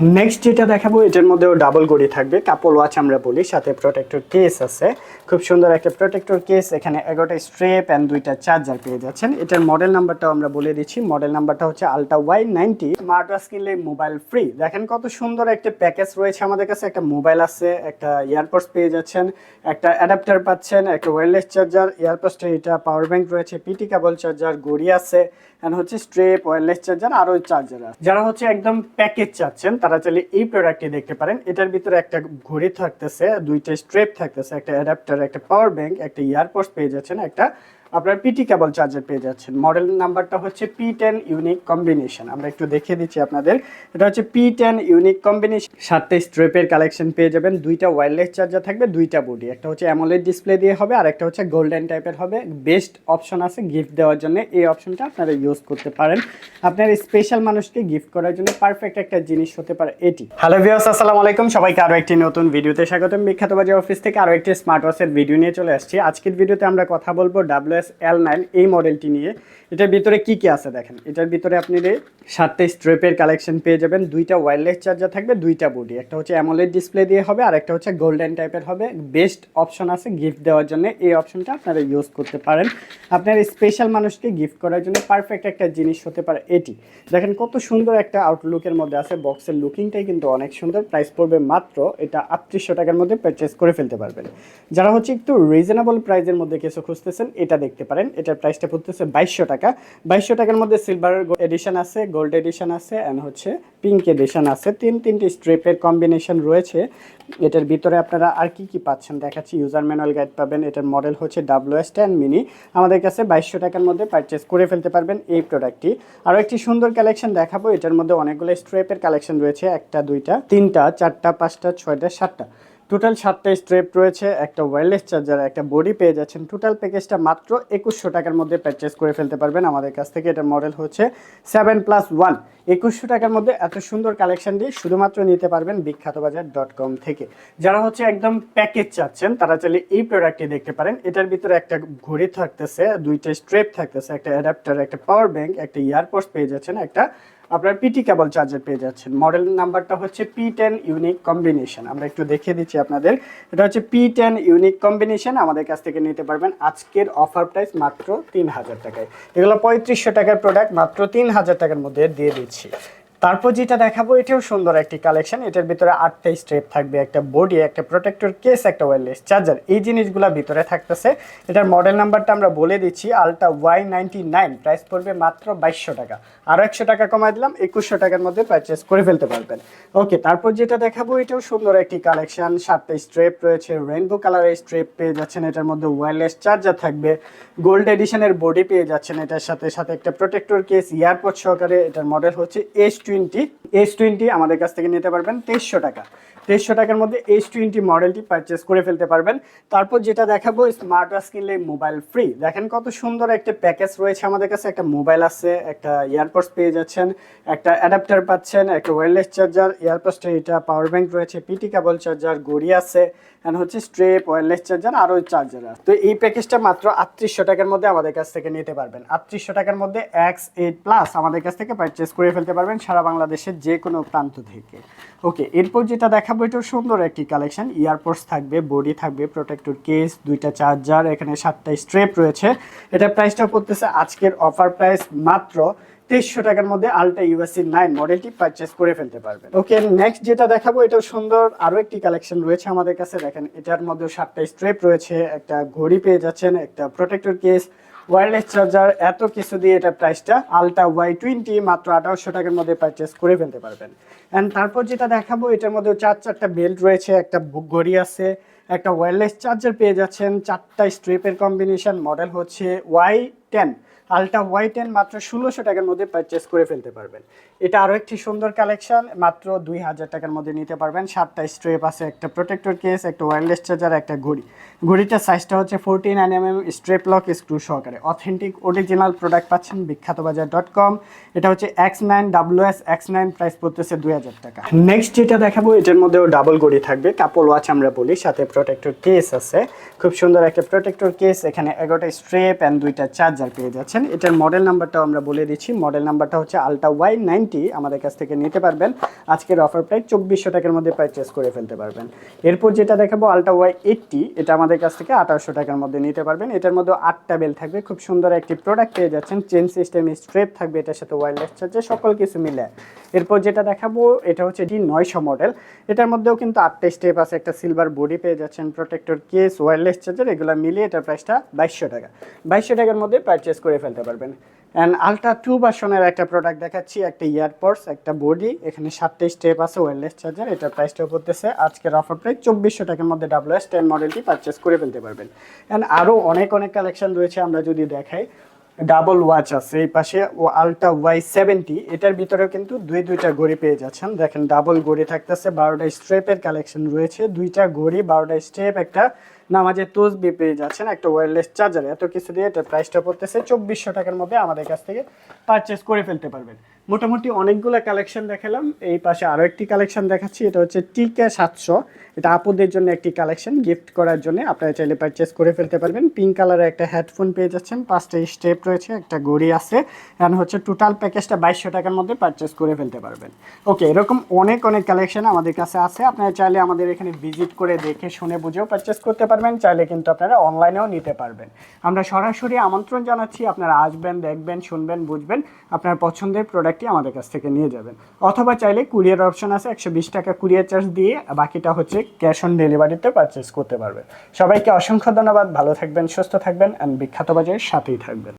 Next যেটা দেখাবো, এটার মধ্যেও ডাবল গড়ি থাকবে। কাপল ওয়াচ আমরা বলি, সাথে প্রোটেক্টর কেস আছে। খুব সুন্দর একটা প্রোটেক্টর কেস এখানে এগারোটা স্ট্রেপ অ্যান্ড দুইটা চার্জার পেয়ে যাচ্ছেন। এটার মডেল নাম্বারটাও আমরা বলে দিচ্ছি। মডেল নাম্বারটা হচ্ছে ultra Y ninety smart watch কিনলে মোবাইল ফ্রি দেখেন কত সুন্দর একটা প্যাকেজ রয়েছে আমাদের কাছে। একটা মোবাইল আছে, একটা ইয়ারপডস পেয়ে যাচ্ছেন, একটা অ্যাডাপ্টার পাচ্ছেন, একটা ওয়্যারলেস চার্জার ইয়ারপডসটা এটা পাওয়ার ব্যাংক রয়েছে পিটি কেবল চার্জার গড়ি আছে এন্ড হচ্ছে স্ট্রেপ ওয়্যারলেস চার্জার আরও চার্জার আছে। যারা হচ্ছে একদম প্যাকেজ চাচ্ছেন তারা চাইলে এই প্রোডাক্টটি দেখতে পারেন। এটার ভিতরে একটা ঘড়ি থাকতেছে, দুইটা স্ট্রেপ থাকতেছে, একটা অ্যাডাপ্টার একটা পাওয়ার ব্যাংক একটা ইয়ারপোর্টস পেয়ে যাচ্ছেন, একটা আপনার পিটি কেবল চার্জার পেয়ে যাচ্ছেন। মডেল নাম্বারটা হচ্ছে পি টেন ইউনিক কম্বিনেশন আমরা একটু দেখিয়ে দিচ্ছি আপনাদের। এটা হচ্ছে পি টেন ইউনিক কম্বিনেশন সাতটা স্ট্রেপের কালেকশন পেয়ে যাবেন। দুইটা ওয়্যারলেস চার্জার থাকবে, দুইটা বডি একটা হচ্ছে অ্যামোলেড ডিসপ্লে দিয়ে হবে, আর একটা হচ্ছে গোল্ডেন টাইপের হবে। বেস্ট অপশন আছে গিফট দেওয়ার জন্য। এই অপশনটা আপনারা ইউজ করতে পারেন। আপনার স্পেশাল মানুষকে গিফট করার জন্য পারফেক্ট একটা জিনিস হতে পারে এটি। হ্যালো ভিউয়ার্স আসসালামু আলাইকুম। সবাইকে আরও একটি নতুন ভিডিওতে স্বাগতম। বিখ্যাত বাজার অফিস থেকে আরও একটি স্মার্ট ওয়াচের ভিডিও নিয়ে চলে আসছি। আজকের ভিডিওতে আমরা কথা বলব ডাব্লিউ এস এল নাইন এই মডেলটি নিয়ে। এটার ভিতরে কি কি আছে দেখেন? এটার ভিতরে আপনি সাতটা স্ট্রেপের কালেকশন পেয়ে যাবেন, দুইটা ওয়্যারলেস চার্জার থাকবে, দুইটা বডি একটা হচ্ছে অ্যামোলেড ডিসপ্লে দিয়ে হবে আর একটা হচ্ছে গোল্ডেন টাইপের হবে। বেস্ট অপশন আছে গিফট দেওয়ার জন্য। এই অপশনটা আপনারা ইউজ করতে পারেন। আপনার স্পেশাল মানুষকে গিফট করার জন্য পারফেক্ট একটা জিনিস হতে পারে এটি। দেখেন কত সুন্দর একটা আউটলুকের মধ্যে আছে। বক্সের লুকিংটাই কিন্তু অনেক সুন্দর। প্রাইস পড়বে মাত্র এটা আটত্রিশশো টাকার মধ্যে পারচেস করে ফেলতে পারবেন। যারা হচ্ছে একটু রিজনেবল প্রাইসের মধ্যে কিছু খুঁজতেছেন, এটা পারেন। এটার প্রাইসটা পড়তেছে বাইশশো টাকা। বাইশশো টাকার মধ্যে সিলভার এডিশন আছে গোল্ড এডিশন আছে অ্যান্ড হচ্ছে পিঙ্ক এডিশন আছে। তিন, তিনটি স্ট্রেপের কম্বিনেশন রয়েছে। এটার ভিতরে আপনারা আর কি কি পাচ্ছেন দেখাচ্ছি। ইউজার ম্যানুয়াল গাইড পাবেন। এটার মডেল হচ্ছে ডাব্লু এস টেন মিনি আমাদের কাছে বাইশশো টাকার মধ্যে পারচেস করে ফেলতে পারবেন এই প্রোডাক্টটি আরও একটি সুন্দর কালেকশন দেখাবো। এটার মধ্যে অনেকগুলো স্ট্রেপের কালেকশন রয়েছে। একটা, দুইটা, তিনটা, চারটা, পাঁচটা, ছয়টা, সাতটা। টোটাল সাতটা স্ট্রেপ রয়েছে, একটা ওয়্যারলেস চার্জার একটা বডি পেয়ে যাচ্ছেন। টোটাল প্যাকেজটা মাত্র একুশশো টাকার মধ্যে পারচেস করে ফেলতে পারবেন। আমাদের কাছ থেকে এটার মডেল হচ্ছে সেভেন প্লাস ওয়ান একুশশো টাকার মধ্যে এত সুন্দর কালেকশন দিয়ে শুধুমাত্র নিতে পারবেন বিখ্যাত বাজার ডট কম থেকে। যারা হচ্ছে একদম প্যাকেজ চাচ্ছেন, তারা চাইলে এই প্রোডাক্টটি দেখতে পারেন। এটার ভিতরে একটা ঘড়ি থাকতেছে, দুইটা স্ট্রেপ থাকতেছে, একটা অ্যাডাপ্টার একটা পাওয়ার ব্যাংক একটা ইয়ারপোর্ট পেয়ে যাচ্ছেন, একটা আপনার পিটি কেবল চার্জার পেয়ে যাচ্ছেন। মডেল নাম্বারটা হচ্ছে পি টেন ইউনিক কম্বিনেশন আমরা একটু দেখিয়ে দিচ্ছি আপনাদের। এটা হচ্ছে পি টেন ইউনিক কম্বিনেশন আমাদের কাছ থেকে নিতে পারবেন আজকের অফার প্রাইস মাত্র তিন হাজার টাকায়। এগুলো পঁয়ত্রিশশো টাকার প্রোডাক্ট মাত্র তিন হাজার টাকার মধ্যে দিয়ে দিচ্ছি। তারপর যেটা দেখাবো, এটাও সুন্দর একটি কালেকশন এটার ভিতরে আটটা স্ট্রেপ থাকবে, একটা বডি একটা প্রোটেক্টর কেস একটা ওয়্যারলেস চার্জার এই জিনিসগুলো ভিতরে থাকতেছে। এটার মডেল নাম্বারটা আমরা বলে দিচ্ছি আলটা ওয়াই নাইনটি নাইন প্রাইস পড়বে মাত্র বাইশশো টাকা। আরও একশো টাকা কমাই দিলাম, একুশশো টাকার মধ্যে পারচেস করে ফেলতে পারবেন। ওকে তারপর যেটা দেখাবো, এটাও সুন্দর একটি কালেকশন সাতটা স্ট্রেপ রয়েছে রেনবো কালারের স্ট্রেপ পেয়ে যাচ্ছেন। এটার মধ্যে ওয়্যারলেস চার্জার থাকবে। গোল্ড এডিশনের বডি পেয়ে যাচ্ছেন। এটার সাথে সাথে একটা প্রোটেক্টর কেস ইয়ারপড সহকারে। এটার মডেল হচ্ছে এস টোয়েন্টি এস টোয়েন্টি আমাদের কাছ থেকে নিতে পারবেন তেইশশো টাকা। তেইশশো টাকার মধ্যে এস টোয়েন্টি মডেলটি পারচেস করে ফেলতে পারবেন। তারপর যেটা দেখাবো স্মার্ট ওয়াচ কিনলে মোবাইল ফ্রি দেখেন কত সুন্দর একটা প্যাকেজ রয়েছে আমাদের কাছে। একটা মোবাইল আছে, একটা ইয়ারপডস পেয়ে যাচ্ছেন, একটা অ্যাডাপ্টার পাচ্ছেন, একটা ওয়্যারলেস চার্জার ইয়ারপডসটা এটা পাওয়ার ব্যাংক রয়েছে পিটি কেবল চার্জার গড়ি আছে। অ্যান্ড হচ্ছে স্ট্রেপ ওয়্যারলেস চার্জার আরও চার্জার আছে। তো এই প্যাকেজটা মাত্র আটত্রিশশো টাকার মধ্যে আমাদের কাছ থেকে নিতে পারবেন। আটত্রিশশো টাকার মধ্যে এক্স এইট প্লাস আমাদের কাছ থেকে পারচেস করে ফেলতে পারবেন সারা বাংলাদেশের যে কোনো প্রান্ত থেকে। ওকে এরপর যেটা দেখাবো, এটাও সুন্দর একটি কালেকশন ইয়ারপোর্টস থাকবে বডি থাকবে প্রোটেক্টর কেস দুইটা চার্জার এখানে সাতটা স্ট্রেপ রয়েছে। এটা প্রাইসটা পড়তেছে আজকের অফার প্রাইস মাত্র তেইশশো টাকার মধ্যে আলটা ইউএসসি নাইন মডেলটি পারচেস করে ফেলতে পারবেন। ওকে নেক্সট যেটা দেখাবো এটাও সুন্দর আরও একটি কালেকশন রয়েছে আমাদের কাছে। দেখেন, এটার মধ্যে সাতটা স্ট্রেপ রয়েছে, একটা ঘড়ি পেয়ে যাচ্ছেন, একটা প্রোটেক্টর কেস ওয়্যারলেস চার্জার এত কিছু দিয়ে এটা প্রাইসটা আলটা ওয়াই টোয়েন্টি মাত্র আঠারোশো টাকার মধ্যে পারচেস করে ফেলতে পারবেন। অ্যান্ড তারপর যেটা দেখাবো, এটার মধ্যে চার চারটা বেল্ট রয়েছে, একটা ঘড়ি আছে, একটা ওয়্যারলেস চার্জার পেয়ে যাচ্ছেন, চারটা স্ট্রিপের কম্বিনেশন মডেল হচ্ছে Y ten ultra white and মাত্র ষোলোশো টাকার মধ্যে পারচেস করে ফেলতে পারবেন। এটা আরও একটি সুন্দর কালেকশন মাত্র দুই হাজার টাকার মধ্যে নিতে পারবেন। সাতটা স্ট্রেপ আছে, একটা প্রোটেক্টর কেস একটা ওয়্যারলেস চার্জার একটা ঘড়ি। ঘড়িটার সাইজটা হচ্ছে forty nine M M strap lock screw সহকারে। অথেন্টিক অরিজিনাল প্রোডাক্ট পাচ্ছেন বিখ্যাত বাজার ডট কম এটা হচ্ছে X nine W S X nine price পড়তেছে দুই হাজার টাকা। নেক্সট যেটা দেখাবো, এটার মধ্যেও ডাবল ঘড়ি থাকবে। কাপল ওয়াচ আমরা বলি, সাথে প্রোটেক্টর কেস আছে। খুব সুন্দর একটা প্রোটেক্টর কেস এখানে এগারোটা স্ট্রেপ অ্যান্ড দুইটা চার্জার পেয়ে যাচ্ছেন। যাচ্ছেন এটার মডেল নাম্বারটাও আমরা বলে দিচ্ছি। মডেল নাম্বারটা হচ্ছে আলট্রা ওয়াই নাইনটি আমাদের কাছ থেকে নিতে পারবেন। আজকের অফার প্রায় চব্বিশশো টাকার মধ্যে পারচেস করে ফেলতে পারবেন। এরপর যেটা দেখাবো আলট্রা ওয়াই এইটটি এটা আমাদের কাছ থেকে আঠারোশো টাকার মধ্যে নিতে পারবেন। এটার মধ্যে আটটা বেল থাকবে। খুব সুন্দর একটি প্রোডাক্ট পেয়ে যাচ্ছেন। চেন সিস্টেম স্ট্রেপ থাকবে এটার সাথে ওয়্যারলেস চার্জার সকল কিছু মিলে। এরপর যেটা দেখাবো, এটা হচ্ছে ডি নয়শো মডেল এটার মধ্যেও কিন্তু আটটা স্টেপ আছে। একটা সিলভার বডি পেয়ে যাচ্ছেন প্রোটেক্টর কেস ওয়্যারলেস চার্জার এগুলো মিলিয়ে এটার প্রাইসটা বাইশশো টাকা। বাইশশো টাকার মধ্যে পারচেস করে ফেলতে পারবেন। অ্যান্ড আলট্রা টু ভার্সনের একটা প্রোডাক্ট দেখাচ্ছি, একটা ইয়ারপডস একটা বডি এখানে সাতটা স্টেপ আছে ওয়্যারলেস চার্জার এটার প্রাইসটা পড়তেছে। আজকের অফার প্রাইস চব্বিশশো টাকার মধ্যে ডাবল এস টেন মডেলটি পারচেস করে ফেলতে পারবেন। অ্যান্ড আরও অনেক অনেক কালেকশন রয়েছে, আমরা যদি দেখাই। ডাবল ওয়াচ আছে এই পাশে, ও আলট্রা ওয়াই সেভেন্টি এটার ভিতরেও কিন্তু দুই, দুইটা ঘড়ি পেয়ে যাচ্ছেন। দেখেন ডাবল ঘড়ি থাকতেছে, বারোটা স্ট্রেপের কালেকশন রয়েছে। দুইটা ঘড়ি, বারোটা স্টেপ একটা নামাজের তসবি পেয়ে যাচ্ছেন একটা ওয়্যারলেস চার্জার এত কিছু দিয়ে এটার প্রাইসটা পড়তেছে চব্বিশশো টাকার মধ্যে আমাদের কাছ থেকে পারচেস করে ফেলতে পারবেন। মোটামুটি অনেকগুলো কালেকশন দেখালাম। এই পাশে আরও একটি কালেকশন দেখাচ্ছি, এটা হচ্ছে টিকে সাতশো। এটা আপুদের জন্য একটি কালেকশন গিফট করার জন্য। আপনারা চাইলে পারচেস করে ফেলতে পারবেন। পিঙ্ক কালারের একটা হেডফোন পেয়ে যাচ্ছেন। পাঁচটা স্টেপ রয়েছে, একটা ঘড়ি আছে। এখন হচ্ছে টোটাল প্যাকেজটা বাইশশো টাকার মধ্যে পারচেস করে ফেলতে পারবেন। ওকে এরকম অনেক অনেক কালেকশন আমাদের কাছে আছে। আপনারা চাইলে আমাদের এখানে ভিজিট করে দেখে শুনে বুঝেও পারচেস করতে পারবেন, চাইলে কিন্তু আপনারা অনলাইনেও নিতে পারবেন। আমরা সরাসরি আমন্ত্রণ জানাচ্ছি, আপনারা আসবেন, দেখবেন, শুনবেন, বুঝবেন, আপনার পছন্দের প্রোডাক্টটি আমাদের কাছ থেকে নিয়ে যাবেন। অথবা চাইলে কুরিয়ার অপশন আছে, একশো বিশ টাকা কুরিয়ার চার্জ দিয়ে বাকিটা হচ্ছে ক্যাশ অন ডেলিভারিতে পারচেস করতে পারবেন। সবাইকে অসংখ্য ধন্যবাদ, ভালো থাকবেন, সুস্থ থাকবেন অ্যান্ড বিখ্যাত বাজারের সাথেই থাকবেন।